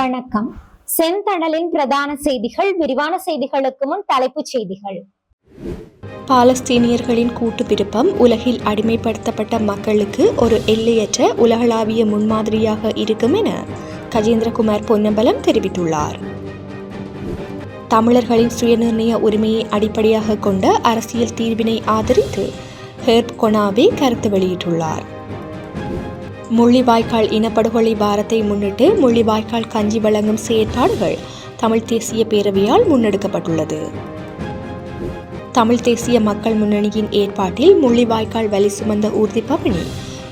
வணக்கம். செந்தணலின் பிரதான செய்திகள் விரிவான செய்திகளுக்கு முன் தலைப்புச் செய்திகள். பாலஸ்தீனியர்களின் கூட்டு விருப்பம் உலகில் அடிமைப்படுத்தப்பட்ட மக்களுக்கு ஒரு எல்லையற்ற உலகளாவிய முன்மாதிரியாக இருக்கும் என கஜேந்திரகுமார் பொன்னம்பலம் தெரிவித்துள்ளார். தமிழர்களின் சுயநிர்ணய உரிமையை அடிப்படையாக கொண்ட அரசியல் தீர்வினை ஆதரித்து ஹெர்ப் கொனாவே கருத்து வெளியிட்டுள்ளார். முள்ளிவாய்க்கால் இனப்படுகொலை வாரத்தை முன்னிட்டு முள்ளிவாய்க்கால் கஞ்சி வழங்கும் செயற்பாடுகள் தமிழ் தேசிய பேரவையால் முன்னெடுக்கப்பட்டுள்ளது. தமிழ் தேசிய மக்கள் முன்னணியின் ஏற்பாட்டில் முள்ளிவாய்க்கால் வலி சுமந்த ஊர்தி பவனி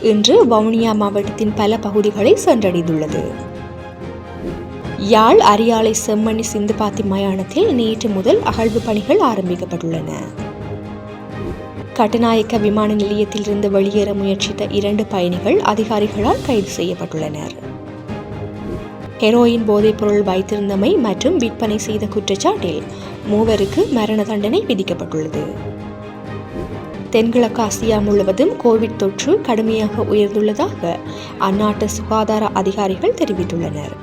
இன்று வவுனியா மாவட்டத்தின் பல பகுதிகளை சென்றடைந்துள்ளது. யாழ் அரியாலை செம்மணி சிந்துபாத்தி மயானத்தில் நேற்று முதல் அகழ்வு பணிகள் ஆரம்பிக்கப்பட்டுள்ளன. கட்டுநாயக்க விமான நிலையத்திலிருந்து வெளியேற முயற்சித்த இரண்டு பயணிகள் அதிகாரிகளால் கைது செய்யப்பட்டுள்ளனர். ஹெரோயின் போதைப்பொருள் வைத்திருந்தமை மற்றும் விற்பனை செய்த குற்றச்சாட்டில் மூவருக்கு மரண தண்டனை விதிக்கப்பட்டுள்ளது. தென்கிழக்கு ஆசியா முழுவதும் கோவிட் தொற்று கடுமையாக உயர்ந்துள்ளதாக அந்நாட்டு சுகாதார அதிகாரிகள் தெரிவித்துள்ளனர்.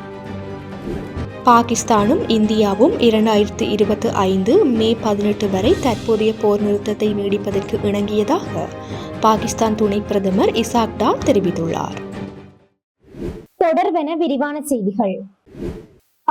பாகிஸ்தானும் இந்தியாவும் இரண்டாயிரத்து இருபத்தி ஐந்து மே பதினெட்டு வரை தற்போதைய போர் நிறுத்தத்தை நீடிப்பதற்கு இணங்கியதாக பாகிஸ்தான் துணை பிரதமர் இசாக்டா தெரிவித்துள்ளார். தொடர்வென விரிவான செய்திகள்.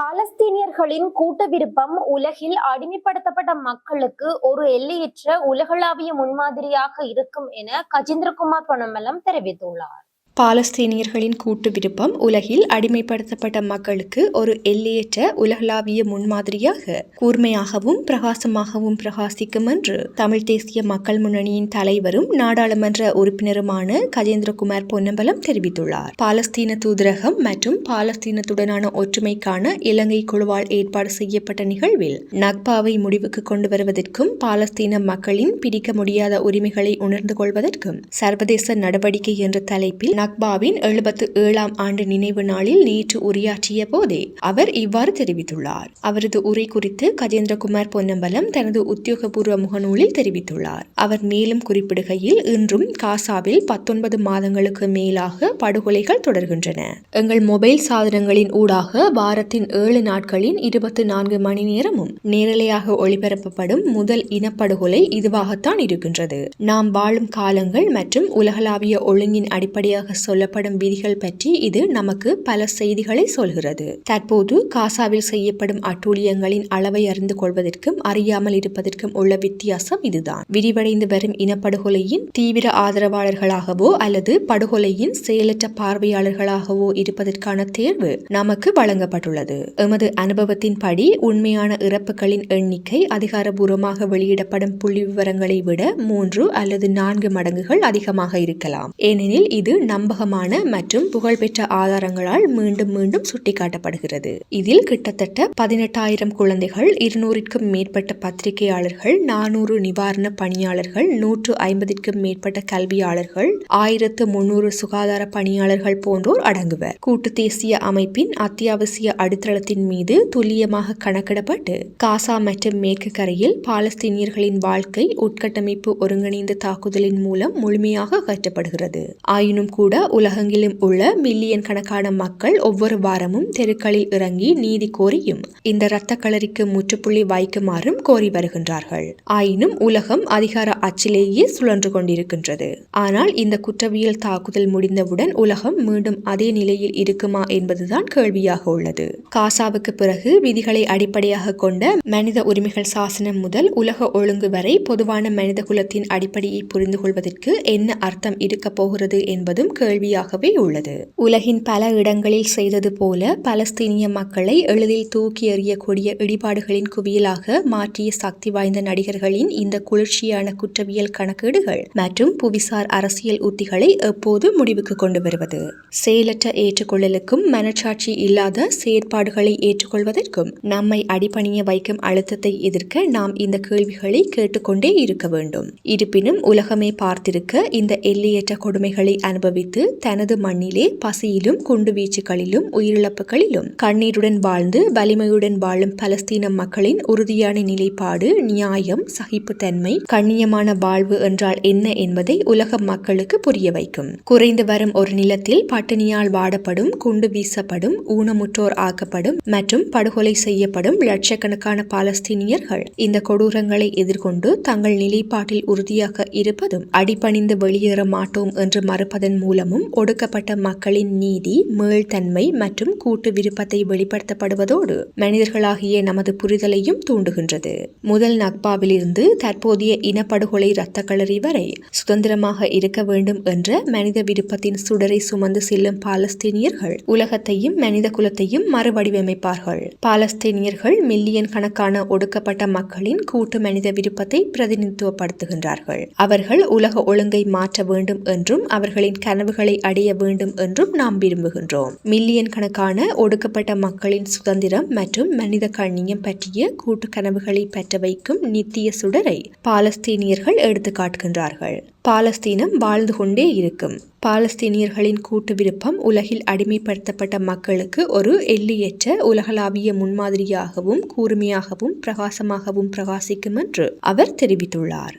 பாலஸ்தீனியர்களின் கூட்ட விருப்பம் உலகில் அடிமைப்படுத்தப்பட்ட மக்களுக்கு ஒரு எல்லையற்ற உலகளாவிய முன்மாதிரியாக இருக்கும் என கஜேந்திரகுமார் பொன்னம்பலம் தெரிவித்துள்ளார். பாலஸ்தீனியர்களின் கூட்டு விருப்பம் உலகில் அடிமைப்படுத்தப்பட்ட மக்களுக்கு ஒரு எல்லையற்ற உலகளாவிய முன்மாதிரியாக கூர்மையாகவும் பிரகாசமாகவும் பிரகாசிக்கும் என்று தமிழ் தேசிய மக்கள் முன்னணியின் தலைவரும் நாடாளுமன்ற உறுப்பினருமான கஜேந்திரகுமார் பொன்னம்பலம் தெரிவித்துள்ளார். பாலஸ்தீன தூதரகம் மற்றும் பாலஸ்தீனத்துடனான ஒற்றுமைக்கான இலங்கை குழுவால் ஏற்பாடு செய்யப்பட்ட நிகழ்வில் நக்பாவை முடிவுக்கு கொண்டு வருவதற்கும் பாலஸ்தீன மக்களின் பிடிக்க முடியாத உரிமைகளை உணர்ந்து கொள்வதற்கும் சர்வதேச நடவடிக்கை என்ற தலைப்பில் நக்பாவின் எழுபத்து ஏழாம் ஆண்டு நினைவு நாளில் நேற்று உரையாற்றிய போதே அவர் இவ்வாறு தெரிவித்துள்ளார். அவரது உரை குறித்து கஜேந்திரகுமார் பொன்னம்பலம் தனது உத்தியோகபூர்வ முகநூலில் தெரிவித்துள்ளார். அவர் மேலும் குறிப்பிடுகையில் இன்றும் காசாவில் பத்தொன்பது மாதங்களுக்கு மேலாக படுகொலைகள் தொடர்கின்றன. எங்கள் மொபைல் சாதனங்களின் ஊடாக வாரத்தின் ஏழு நாட்களின் இருபத்தி நான்கு மணி நேரமும் நேரலையாக ஒளிபரப்பப்படும் முதல் இனப்படுகொலை இதுவாகத்தான் இருக்கின்றது. நாம் வாழும் காலங்கள் மற்றும் உலகளாவிய ஒழுங்கின் அடிப்படையாக சொல்லப்படும் விதிகள் பற்றி இது நமக்கு பல செய்திகளை சொல்கிறது. தற்போது காசாவில் செய்யப்படும் அட்டூழியங்களின் அளவை அறிந்து கொள்வதற்கும் அறியாமல் இருப்பதற்கும் உள்ள வித்தியாசம் இதுதான். விரிவடைந்து வரும் இனப்படுகொலையின் தீவிர ஆதரவாளர்களாகவோ அல்லது படுகொலையின் செயலற்ற பார்வையாளர்களாகவோ இருப்பதற்கான தேர்வு நமக்கு வழங்கப்பட்டுள்ளது. எமது அனுபவத்தின்படி உண்மையான இறப்புகளின் எண்ணிக்கை அதிகாரபூர்வமாக வெளியிடப்படும் புள்ளி விவரங்களை விட மூன்று அல்லது நான்கு மடங்குகள் அதிகமாக இருக்கலாம். ஏனெனில் இது நம் நம்பகமான மற்றும் புகழ்பெற்ற ஆதாரங்களால் மீண்டும் மீண்டும் சுட்டிக்காட்டப்படுகிறது. இதில் கிட்டத்தட்ட பதினெட்டாயிரம் குழந்தைகள் இருநூறிற்கும் மேற்பட்ட பத்திரிகையாளர்கள் நானூறு நிவாரண பணியாளர்கள் நூற்று ஐம்பதிற்கும் மேற்பட்ட கல்வியாளர்கள் ஆயிரத்து முன்னூறு சுகாதார பணியாளர்கள் போன்றோர் அடங்குவர். கூட்டு தேசிய அமைப்பின் அத்தியாவசிய அடித்தளத்தின் மீது துல்லியமாக கணக்கிடப்பட்டு காசா மற்றும் மேற்கு கரையில் பாலஸ்தீனியர்களின் வாழ்க்கை உட்கட்டமைப்பு ஒருங்கிணைந்த தாக்குதலின் மூலம் முழுமையாக அகற்றப்படுகிறது. ஆயினும் கூட உலகெங்கிலும் உள்ள மில்லியன் கணக்கான மக்கள் ஒவ்வொரு வாரமும் தெருக்களில் இறங்கி நீதி கோரியும் இந்த இரத்த களரிக்கு முற்றுப்புள்ளி வைக்குமாறும் கோரி வருகின்றார்கள். ஆயினும் உலகம் அதிகார அச்சிலேயே சுழன்று கொண்டிருக்கின்றது. ஆனால் இந்த குற்றவியல் தாக்குதல் முடிந்தவுடன் உலகம் மீண்டும் அதே நிலையில் இருக்குமா என்பதுதான் கேள்வியாக உள்ளது. காசாவுக்கு பிறகு விதிகளை அடிப்படையாக கொண்ட மனித உரிமைகள் சாசனம் முதல் உலக ஒழுங்கு வரை பொதுவான மனித குலத்தின் அடிப்படையை புரிந்து கொள்வதற்கு என்ன அர்த்தம் இருக்கப் போகிறது என்பதும் கேள்வியாகவே உள்ளது. உலகின் பல இடங்களில் செய்தது போல பலஸ்தீனிய மக்களை எளிதில் தூக்கி எறியக்கூடிய இடிபாடுகளின் குவியலாக மாற்றிய சக்தி வாய்ந்த நடிகர்களின் இந்த குளிர்ச்சியான குற்றவியல் கணக்கீடுகள் மற்றும் புவிசார் அரசியல் உத்திகளை எப்போது முடிவுக்கு கொண்டு வருவது? செயலற்ற ஏற்றுக்கொள்ளலுக்கும் மனச்சாட்சி இல்லாத செயற்பாடுகளை ஏற்றுக்கொள்வதற்கும் நம்மை அடிபணிய வைக்கும் அழுத்தத்தை எதிர்க்க நாம் இந்த கேள்விகளை கேட்டுக்கொண்டே இருக்க வேண்டும். இருப்பினும் உலகமே பார்த்திருக்க இந்த எல்லையற்ற கொடுமைகளை அனுபவித்த உழைத்து தனது மண்ணிலே பசியிலும் குண்டுவீச்சுகளிலும் உயிரிழப்புகளிலும் கண்ணீருடன் வாழ்ந்து வலிமையுடன் வாழும் பலஸ்தீன மக்களின் உறுதியான நிலைப்பாடு நியாயம் சகிப்புத்தன்மை கண்ணியமான வாழ்வு என்றால் என்ன என்பதை உலக மக்களுக்கு புரிய வைக்கும். குறைந்து வரும் ஒரு நிலத்தில் பட்டினியால் வாடப்படும் குண்டு வீசப்படும் ஊனமுற்றோர் ஆக்கப்படும் மற்றும் படுகொலை செய்யப்படும் லட்சக்கணக்கான பாலஸ்தீனியர்கள் இந்த கொடூரங்களை எதிர்கொண்டு தங்கள் நிலைப்பாட்டில் உறுதியாக இருப்பதும் அடிபணிந்து வெளியேற மாட்டோம் என்று மறுப்பதன் மூலம் மூலமும் ஒடுக்கப்பட்ட மக்களின் நீதி மீள்தன்மை மற்றும் கூட்டு விருப்பத்தை வெளிப்படுத்தப்படுவதோடு மனிதர்களாகிய நமது புரிதலையும் தூண்டுகின்றது. முதல் நக்பாவிலிருந்து தற்போதைய இனப்படுகொலை இரத்த களரி வரை சுதந்திரமாக இருக்க வேண்டும் என்ற மனித விருப்பத்தின் சுடரை சுமந்து செல்லும் பாலஸ்தீனியர்கள் உலகத்தையும் மனித குலத்தையும் மறுவடிவமைப்பார்கள். பாலஸ்தீனியர்கள் மில்லியன் கணக்கான ஒடுக்கப்பட்ட மக்களின் கூட்டு மனித விருப்பத்தை பிரதிநிதித்துவப்படுத்துகின்றார்கள். அவர்கள் உலக ஒழுங்கை மாற்ற வேண்டும் என்றும் அவர்களின் கனவுகளை அடைய வேண்டும் என்றும் நாம் விரும்புகின்றோம். மில்லியன் கணக்கான ஒடுக்கப்பட்ட மக்களின் சுதந்திரம் மற்றும் மனித கண்ணியம் பற்றிய கூட்டு கனவுகளை பெற்ற வைக்கும் நித்திய சுடரை பாலஸ்தீனியர்கள் எடுத்து காட்டுகின்றார்கள். பாலஸ்தீனம் வாழ்ந்து கொண்டே இருக்கும். பாலஸ்தீனியர்களின் கூட்டு விருப்பம் உலகில் அடிமைப்படுத்தப்பட்ட மக்களுக்கு ஒரு எல்லையற்ற உலகளாவிய முன்மாதிரியாகவும் கூர்மையாகவும் பிரகாசமாகவும் பிரகாசிக்கும் என்று அவர் தெரிவித்துள்ளார்.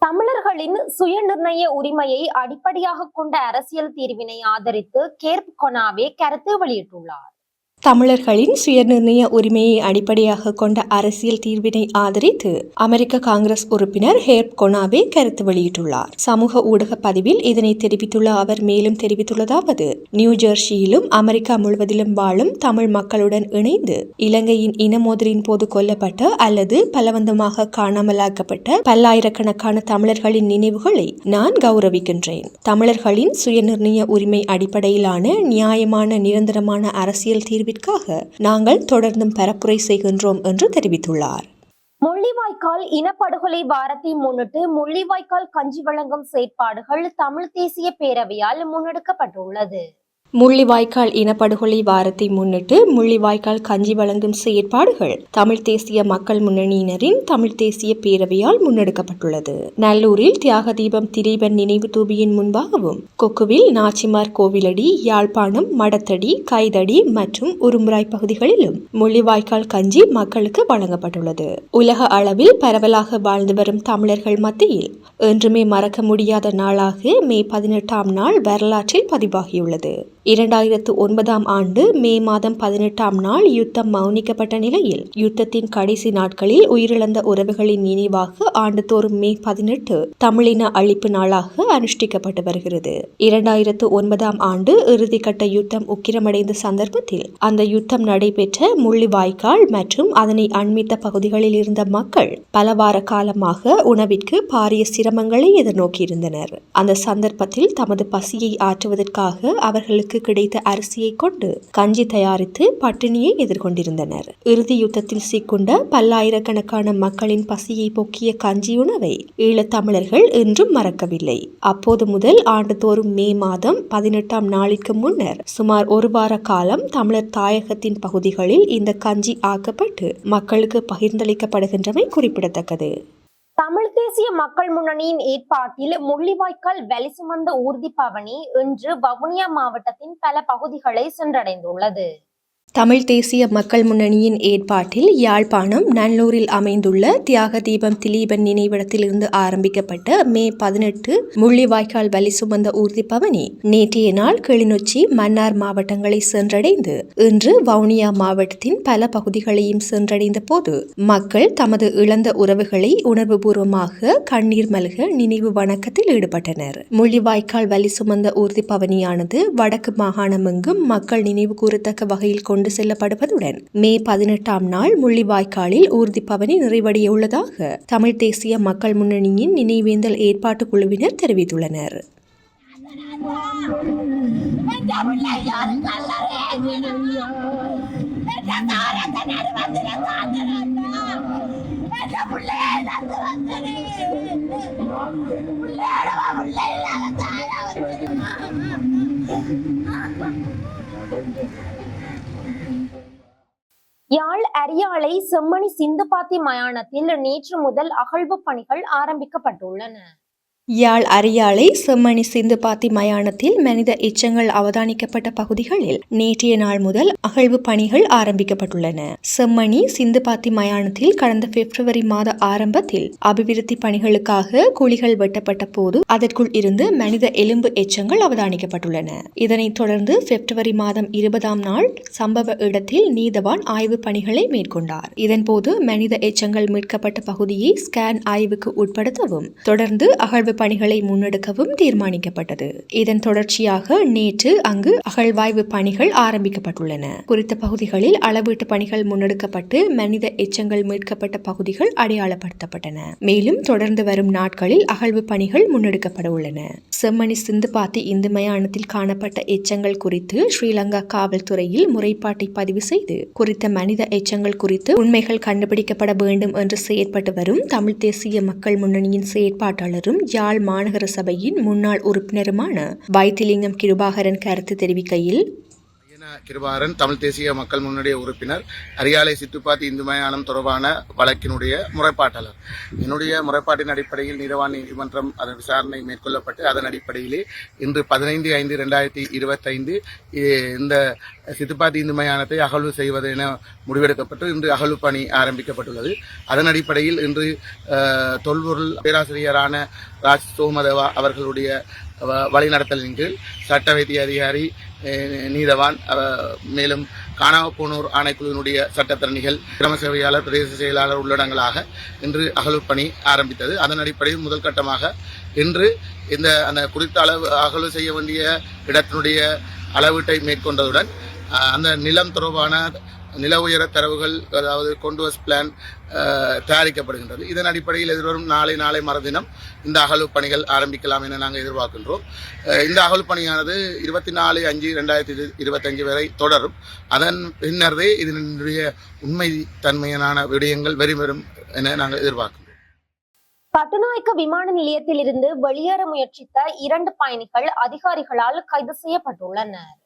தமிழர்களின் சுயநிர்ணய உரிமையை அடிப்படையாக கொண்ட அரசியல் தீர்வினை ஆதரித்து கேர்ப் கொனாவே கருத்து வெளியிட்டுள்ளார். தமிழர்களின் சுயநிர்ணய உரிமையை அடிப்படையாக கொண்ட அரசியல் தீர்வினை ஆதரித்து அமெரிக்க காங்கிரஸ் உறுப்பினர் ஹேர்ப் கொனாவே கருத்து வெளியிட்டுள்ளார். சமூக ஊடக பதிவில் இதனை தெரிவித்துள்ள அவர் மேலும் தெரிவித்துள்ளதாவது நியூ ஜெர்சியிலும் அமெரிக்கா முழுவதிலும் வாழும் தமிழ் மக்களுடன் இணைந்து இலங்கையின் இனமோதலின் போது கொல்லப்பட்ட அல்லது பலவந்தமாக காணாமலாக்கப்பட்ட பல்லாயிரக்கணக்கான தமிழர்களின் நினைவுகளை நான் கௌரவிக்கின்றேன். தமிழர்களின் சுயநிர்ணய உரிமை அடிப்படையிலான நியாயமான நிரந்தரமான அரசியல் தீர்வு தீர்விற்காக நாங்கள் தொடர்ந்தும் பரப்புரை செய்கின்றோம் என்று தெரிவித்துள்ளார். முள்ளிவாய்க்கால் இனப்படுகொலை வாரத்தை முன்னிட்டு முள்ளிவாய்க்கால் கஞ்சி வழங்கும் செயற்பாடுகள் தமிழ் தேசிய பேரவையால் முன்னெடுக்கப்பட்டுள்ளது. முள்ளிவாய்க்கால் இனப்படுகொலை வாரத்தை முன்னிட்டு முள்ளிவாய்க்கால் கஞ்சி வழங்கும் செயற்பாடுகள் தமிழ் தேசிய மக்கள் முன்னணியினரின் தமிழ் தேசிய பேரவையால் முன்னெடுக்கப்பட்டுள்ளது. நல்லூரில் தியாக தீபம் திரீபன் நினைவு தூபியின் முன்பாகவும் கொக்குவில் நாச்சிமார் கோவிலடி யாழ்ப்பாணம் மடத்தடி கைதடி மற்றும் உருமுராய் பகுதிகளிலும் முள்ளிவாய்க்கால் கஞ்சி மக்களுக்கு வழங்கப்பட்டுள்ளது. உலக அளவில் பரவலாக வாழ்ந்து வரும் தமிழர்கள் மத்தியில் என்றுமே மறக்க முடியாத நாளாக மே பதினெட்டாம் நாள் வரலாற்றில் பதிவாகியுள்ளது. இரண்டாயிரத்து ஒன்பதாம் ஆண்டு மே மாதம் பதினெட்டாம் நாள் யுத்தம் மௌனிக்கப்பட்ட நிலையில் யுத்தத்தின் கடைசி நாட்களில் உயிரிழந்த உறவுகளின் நினைவாக ஆண்டுதோறும் மே பதினெட்டு தமிழின அழிப்பு நாளாக அனுஷ்டிக்கப்பட்டு வருகிறது. இரண்டாயிரத்து ஒன்பதாம் ஆண்டு இறுதிக்கட்ட யுத்தம் உக்கிரமடைந்த சந்தர்ப்பத்தில் அந்த யுத்தம் நடைபெற்ற முள்ளிவாய்க்கால் மற்றும் அதனை அண்மித்த பகுதிகளில் இருந்த மக்கள் பல வார காலமாக உணவிற்கு பாரிய சிரமங்களை எதிர்நோக்கியிருந்தனர். அந்த சந்தர்ப்பத்தில் தமது பசியை ஆற்றுவதற்காக அவர்களுக்கு கிடைத்த அரிசியை கொண்டு கஞ்சி தயாரித்து பட்டினியை எதிர்கொண்டிருந்தனர். இறுதி யுத்தத்தில் சிக்குண்ட பல்லாயிரக்கணக்கான மக்களின் பசியை போக்கிய கஞ்சி உணவை ஈழத்தமிழர்கள் இன்றும் மறக்கவில்லை. அப்போது முதல் ஆண்டுதோறும் மே மாதம் பதினெட்டாம் நாளிற்கு முன்னர் சுமார் ஒரு வார காலம் தமிழர் தாயகத்தின் பகுதிகளில் இந்த கஞ்சி ஆக்கப்பட்டு மக்களுக்கு பகிர்ந்தளிக்கப்படுகின்றமை குறிப்பிடத்தக்கது. தமிழ் தேசிய மக்கள் முன்னணியின் ஏற்பாட்டில் முள்ளிவாய்க்கால் வலி சுமந்த ஊர்தி பவனி இன்று வவுனியா மாவட்டத்தின் பல பகுதிகளை சென்றடைந்துள்ளது. தமிழ் தேசிய மக்கள் முன்னணியின் ஏற்பாட்டில் யாழ்ப்பாணம் நல்லூரில் அமைந்துள்ள தியாக தீபம் திலீபன் நினைவிடத்திலிருந்து ஆரம்பிக்கப்பட்ட மே பதினெட்டு முள்ளிவாய்க்கால் வலி சுமந்த ஊர்தி பவனி. நேற்றைய நாள் கிளிநொச்சி மன்னார் மாவட்டங்களை சென்றடைந்து இன்று வவுனியா மாவட்டத்தின் பல பகுதிகளையும் சென்றடைந்த போது மக்கள் தமது இழந்த உறவுகளை உணர்வுபூர்வமாக கண்ணீர் மல்க நினைவு வணக்கத்தில் ஈடுபட்டனர். முள்ளிவாய்க்கால் வலி சுமந்த ஊர்தி பவனியானது வடக்கு மாகாணமெங்கும் மக்கள் நினைவு கூறத்தக்க வகையில் கொண்டு செல்லப்படுவதுடன் மே பதினெட்டாம் நாள் முள்ளிவாய்க்காலில் ஊர்தி பவனி நிறைவடைய உள்ளதாக தமிழ் தேசிய மக்கள் முன்னணியின் நினைவேந்தல் ஏற்பாட்டு குழுவினர் தெரிவித்துள்ளனர். யாழ் அரியாலை செம்மணி சிந்துபாத்தி மயானத்தில் நேற்று முதல் அகழ்வு பணிகள் ஆரம்பிக்கப்பட்டுள்ளன. யாழ் அரியாலை செம்மணி சிந்துபாத்தி மயானத்தில் மனித எச்சங்கள் அவதானிக்கப்பட்ட பகுதிகளில் நேற்றைய நாள் முதல் அகழ்வு பணிகள் ஆரம்பிக்கப்பட்டுள்ளன. செம்மணி சிந்துபாத்தி மயானத்தில் கடந்த பிப்ரவரி மாத ஆரம்பத்தில் அபிவிருத்தி பணிகளுக்காக குழிகள் வெட்டப்பட்ட போது அதற்குள் இருந்து மனித எலும்பு எச்சங்கள் அவதானிக்கப்பட்டுள்ளன. இதனைத் தொடர்ந்து பிப்ரவரி மாதம் இருபதாம் நாள் சம்பவ இடத்தில் நீதவான் ஆய்வு பணிகளை மேற்கொண்டார். இதன்போது மனித எச்சங்கள் மீட்கப்பட்ட பகுதியை ஸ்கேன் ஆய்வுக்கு உட்படுத்தவும் தொடர்ந்து அகழ்வு பணிகளை முன்னெடுக்கவும் தீர்மானிக்கப்பட்டது. இதன் தொடர்ச்சியாக நேற்று அங்கு அகழ்வாய்வு பணிகள் ஆரம்பிக்கப்பட்டுள்ளன. குறித்த பகுதிகளில் அளவீட்டு பணிகள் முன்னெடுக்கப்பட்டு மனித எச்சங்கள் மீட்கப்பட்ட பகுதிகள் அடையாளப்படுத்தப்பட்டன. மேலும் தொடர்ந்து வரும் நாட்களில் அகழ்வு பணிகள் முன்னெடுக்கப்பட உள்ளன. செம்மணி சிந்துபாத்தி இந்து மயானத்தில் காணப்பட்ட எச்சங்கள் குறித்து ஸ்ரீலங்கா காவல்துறையில் முறைப்பாட்டை பதிவு செய்து குறித்த மனித எச்சங்கள் குறித்து உண்மைகள் கண்டுபிடிக்கப்பட வேண்டும் என்று செயற்பட்டு வரும் தமிழ் தேசிய மக்கள் முன்னணியின் செயற்பாட்டாளரும் யாழ் மாநகர சபையின் முன்னாள் உறுப்பினருமான வைத்திலிங்கம் கிருபாகரன் கருத்து தெரிவிக்கையில் கிருபாரன் தமிழ் தேசிய மக்கள் முன்னணிய உறுப்பினர் அரியாலை சித்துப்பாத்தி இந்து மயானம் தொடர்பான வழக்கினுடைய முறைப்பாட்டாளர். என்னுடைய முறைப்பாட்டின் அடிப்படையில் நீதவான் நீதிமன்றம் அதன் விசாரணை மேற்கொள்ளப்பட்டு அதன் அடிப்படையிலே இன்று பதினைந்து ஐந்து ரெண்டாயிரத்தி இருபத்தைந்து இந்த சித்துப்பாத்தி இந்து மயானத்தை அகழ்வு செய்வது என முடிவெடுக்கப்பட்டு இன்று அகழ்வு பணி ஆரம்பிக்கப்பட்டுள்ளது. அதன் அடிப்படையில் இன்று தொல்பொருள் பேராசிரியரான ராஜ் சோமதேவா அவர்களுடைய வழிநடத்தலின் கீழ் சட்ட வைத்திய அதிகாரி நீதவான் மேலும் காணாம போனோர் ஆணைக்குழுவினுடைய சட்டத்தரணிகள் கிராம சேவையாளர் பிரதேச செயலாளர் உள்ளடங்களாக இன்று அகழ்வு பணி ஆரம்பித்தது. அதன் அடிப்படையில் முதல் கட்டமாக இன்று இந்த அந்த குறித்த அளவு அகழ்வு செய்ய வேண்டிய இடத்தினுடைய அளவீட்டை மேற்கொண்டதுடன் அந்த நிலம் தொடர்பான நில உயர தரவுகள் அதாவது கொண்டுவஸ் பிளான் தயாரிக்கப்படுகின்றது. இதன் அடிப்படையில் எதிர்வரும் நாளை நாளை மறுதினம் இந்த அகழ்வு பணிகள் ஆரம்பிக்கலாம் என நாங்கள் எதிர்பார்க்கின்றோம். இந்த அகழ்வு பணியானது இருபத்தி நாலு அஞ்சு ரெண்டாயிரத்தி இருபத்தஞ்சு வரை தொடரும். அதன் பின்னரே இதனுடைய உண்மை தன்மையான விடயங்கள் வெளிவரும் என நாங்கள் எதிர்பார்க்கின்றோம். கட்டுநாயக்க விமான நிலையத்தில் இருந்து வெளியேற முயற்சித்த இரண்டு பயணிகள் அதிகாரிகளால் கைது செய்யப்பட்டுள்ளனர்.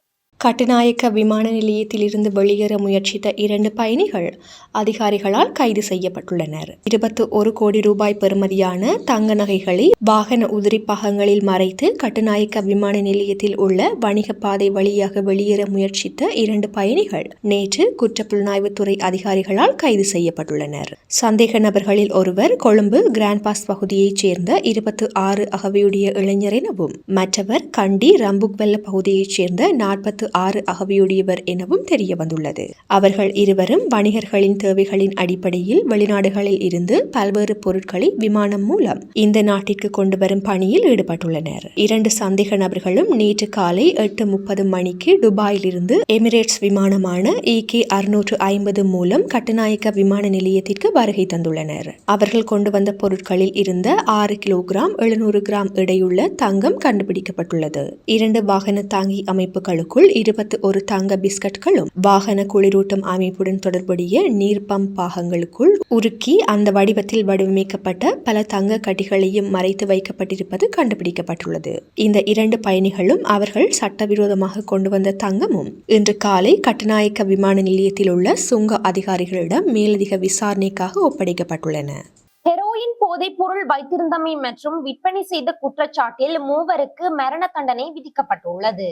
கட்டுநாயக்க விமான நிலையத்திலிருந்து வெளியேற முயற்சித்த இரண்டு பயணிகள் அதிகாரிகளால் கைது செய்யப்பட்டுள்ளனர். இருபத்து ஒரு கோடி ரூபாய் பெறுமதியான தங்க நகைகளை வாகன உதிரி பாகங்களில் மறைத்து கட்டுநாயக்க விமான நிலையத்தில் உள்ள வணிக பாதை வழியாக வெளியேற முயற்சித்த இரண்டு பயணிகள் நேற்று குற்றப்புலனாய்வுத்துறை அதிகாரிகளால் கைது செய்யப்பட்டுள்ளனர். சந்தேக நபர்களில் ஒருவர் கொழும்பு கிராண்ட் பாஸ் பகுதியைச் சேர்ந்த இருபத்து ஆறு அகவையுடைய இளைஞர் எனவும் மற்றவர் கண்டி ரம்புக்வெல்ல பகுதியைச் சேர்ந்த நாற்பத்து ஆறு அகவையுடையவர் எனவும் தெரிய வந்துள்ளது. அவர்கள் இருவரும் வணிகர்களின் தேவைகளின் அடிப்படையில் வெளிநாடுகளில் இருந்து பல்வேறு பொருட்களை விமானம் மூலம் இந்த நாட்டிற்கு கொண்டு வரும் பணியில் ஈடுபட்டுள்ளனர். இரண்டு சந்தேக நபர்களும் நேற்று காலை எட்டு முப்பது மணிக்கு துபாயிலிருந்து எமிரேட்ஸ் விமானமான ஏகே அறுநூற்று ஐம்பது மூலம் கட்டுநாயக்க விமான நிலையத்திற்கு வருகை தந்துள்ளனர். அவர்கள் கொண்டு வந்த பொருட்களில் இருந்த ஆறு கிலோகிராம் எழுநூறு கிராம் எடையுள்ள தங்கம் கண்டுபிடிக்கப்பட்டுள்ளது. இரண்டு வாகன தாங்கி அமைப்புகளுக்குள் இருபத்தி ஒரு தங்க பிஸ்கட்களும் வாகன குளிரூட்டும் அமைப்புடன் தொடர்புடைய நீர் பம்ப் பாகங்களுக்குள் உருக்கி அந்த வடிவத்தில் வடிவமைக்கப்பட்ட பல தங்க கட்டிகளையும் மறைத்து வைக்கப்பட்டிருப்பது கண்டுபிடிக்கப்பட்டுள்ளது. இந்த இரண்டு பயணிகளும் அவர்கள் சட்டவிரோதமாக கொண்டு வந்த தங்கமும் இன்று காலை கட்டுநாயக்க விமான நிலையத்தில் உள்ள சுங்க அதிகாரிகளிடம் மேலதிக விசாரணைக்காக ஒப்படைக்கப்பட்டுள்ளன. ஹெரோயின் போதைப் பொருள் வைத்திருந்தமை மற்றும் விற்பனை செய்த குற்றச்சாட்டில் மூவருக்கு மரண தண்டனை விதிக்கப்பட்டுள்ளது.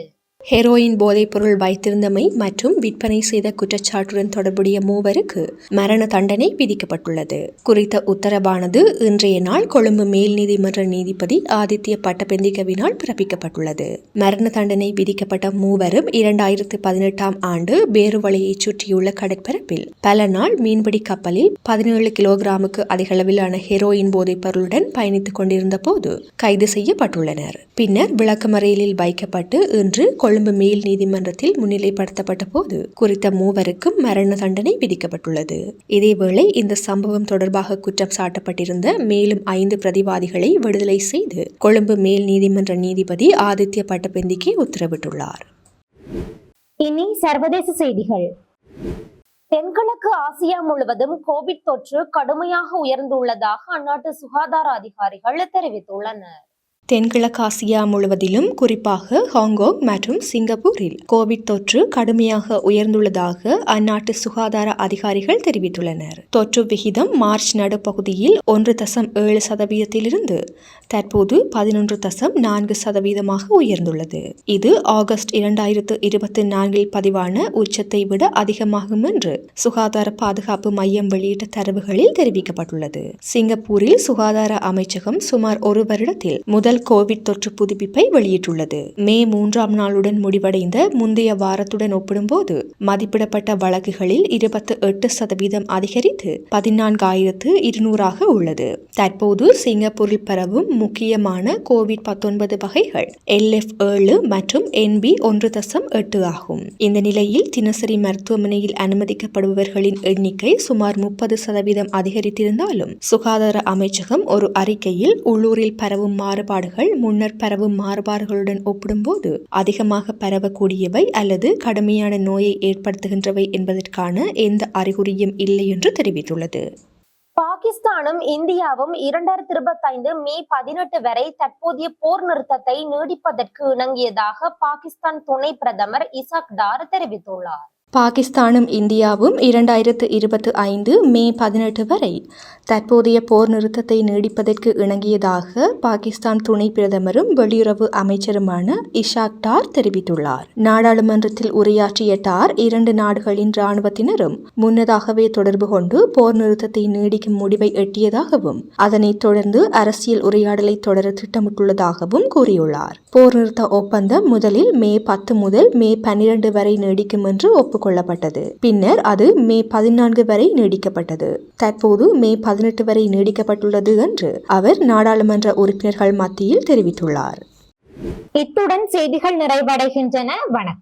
ஹெரோயின் போதைப்பொருள் வைத்திருந்தமை மற்றும் விற்பனை செய்த குற்றச்சாட்டுடன் தொடர்புடைய மூவருக்கு மரண தண்டனை விதிக்கப்பட்டுள்ளது. குறித்த உத்தரவானது இன்றைய நாள் கொழும்பு மேல் நீதிமன்ற நீதிபதி ஆதித்ய பட்டபெந்திகவினால் பிறப்பிக்கப்பட்டுள்ளது. மரண தண்டனை விதிக்கப்பட்ட மூவரும் இரண்டாயிரத்து பதினெட்டாம் ஆண்டு பேருவலையை சுற்றியுள்ள கடற்பரப்பில் பல நாள் மீன்பிடி கப்பலில் பதினேழு கிலோகிராமுக்கு அதிகளவிலான ஹெரோயின் போதைப்பொருளுடன் பயணித்துக் கொண்டிருந்த போது கைது செய்யப்பட்டுள்ளனர். பின்னர் விளக்கமறையிலில் வைக்கப்பட்டு இன்று கொழும்பு மேல் நீதிமன்றத்தில் முன்னிலைப்படுத்தப்பட்ட போது குறித்த மூவருக்கும் மரண தண்டனை விதிக்கப்பட்டுள்ளது. இதேவேளை இந்த சம்பவம் தொடர்பாக குற்றம் சாட்டப்பட்டிருந்த மேலும் ஐந்து பிரதிவாதிகளை விடுதலை செய்து கொழும்பு மேல் நீதிமன்ற நீதிபதி ஆதித்ய பட்டபெந்திக்கு உத்தரவிட்டுள்ளார். இனி சர்வதேச செய்திகள். தென்கிழக்கு ஆசியா முழுவதும் கோவிட் தொற்று கடுமையாக உயர்ந்துள்ளதாக அந்நாட்டு சுகாதார அதிகாரிகள் தெரிவித்துள்ளனர். தென்கிழக்காசியா முழுவதிலும் குறிப்பாக ஹாங்காங் மற்றும் சிங்கப்பூரில் கோவிட் தொற்று கடுமையாக உயர்ந்துள்ளதாக அந்நாட்டு சுகாதார அதிகாரிகள் தெரிவித்துள்ளனர். தொற்று விகிதம் மார்ச் நடுப்பகுதியில் ஒன்று தசம் ஏழு சதவீதத்திலிருந்து தற்போது பதினொன்று தசம் நான்கு சதவீதமாக உயர்ந்துள்ளது. இது ஆகஸ்ட் இரண்டாயிரத்து இருபத்தி நான்கில் பதிவான உச்சத்தை விட அதிகமாகும் என்று சுகாதார பாதுகாப்பு மையம் வெளியிட்ட தரவுகளில் தெரிவிக்கப்பட்டுள்ளது. சிங்கப்பூரில் சுகாதார அமைச்சகம் சுமார் ஒரு வருடத்தில் முதல் கோவிட் தொற்று புதுப்பிப்பை வெளியிட்டுள்ளது. மே மூன்றாம் நாளுடன் முடிவடைந்த முந்தைய வாரத்துடன் ஒப்பிடும்போது மதிப்பிடப்பட்ட வழக்குகளில் இருபத்து எட்டு சதவீதம் அதிகரித்து பதினான்காயிரத்து இருநூறாக உள்ளது. தற்போது சிங்கப்பூரில் பரவும் முக்கியமான கோவிட் பத்தொன்பது வகைகள் எல் எஃப் ஏழு மற்றும் என்பி ஒன்று தசம் எட்டு ஆகும். இந்த நிலையில் தினசரி மருத்துவமனையில் அனுமதிக்கப்படுபவர்களின் எண்ணிக்கை சுமார் முப்பது சதவீதம் அதிகரித்திருந்தாலும் சுகாதார அமைச்சகம் ஒரு அறிக்கையில் உள்ளூரில் பரவும் மாறுபாடு மாறுபாடுகள் முன்னர் பரவும் மாறுபாடுகளுடன் ஒப்பிடும்போது அதிகமாக பரவக்கூடியவை அல்லது கடுமையான நோயை ஏற்படுத்துகின்றவை என்பதற்கான எந்த அறிகுறியும் இல்லை என்று தெரிவித்துள்ளது. பாகிஸ்தானும் இந்தியாவும் இரண்டாயிரத்தி இருபத்தி ஐந்து மே பதினெட்டு வரை தற்போதைய போர் நிறுத்தத்தை நீடிப்பதற்கு இணங்கியதாக பாகிஸ்தான் துணை பிரதமர் இசாக் டார் தெரிவித்துள்ளார். பாகிஸ்தானும் இந்தியாவும் இரண்டாயிரத்து இருபத்து ஐந்து மே பதினெட்டு வரை தற்போதைய போர் நிறுத்தத்தை நீடிப்பதற்கு இணங்கியதாக பாகிஸ்தான் துணை பிரதமரும் வெளியுறவு அமைச்சருமான இஷாக் டார் தெரிவித்துள்ளார். நாடாளுமன்றத்தில் உரையாற்றிய டார் இரண்டு நாடுகளின் இராணுவத்தினரும் முன்னதாகவே தொடர்பு கொண்டு போர் நிறுத்தத்தை நீடிக்கும் முடிவை எட்டியதாகவும் அதனைத் தொடர்ந்து அரசியல் உரையாடலை தொடர திட்டமிட்டுள்ளதாகவும் கூறியுள்ளார். போர் நிறுத்த ஒப்பந்தம் முதலில் மே பத்து முதல் மே பன்னிரண்டு வரை நீடிக்கும் என்று ஒப்பு ஒப்புக்கொள்ளப்பட்டது பின்னர் அது மே பதினான்கு வரை நீடிக்கப்பட்டது. தற்போது மே பதினெட்டு வரை நீடிக்கப்பட்டுள்ளது என்று அவர் நாடாளுமன்ற உறுப்பினர்கள் மத்தியில் தெரிவித்துள்ளார். இத்துடன் செய்திகள் நிறைவடைகின்றன. வணக்கம்.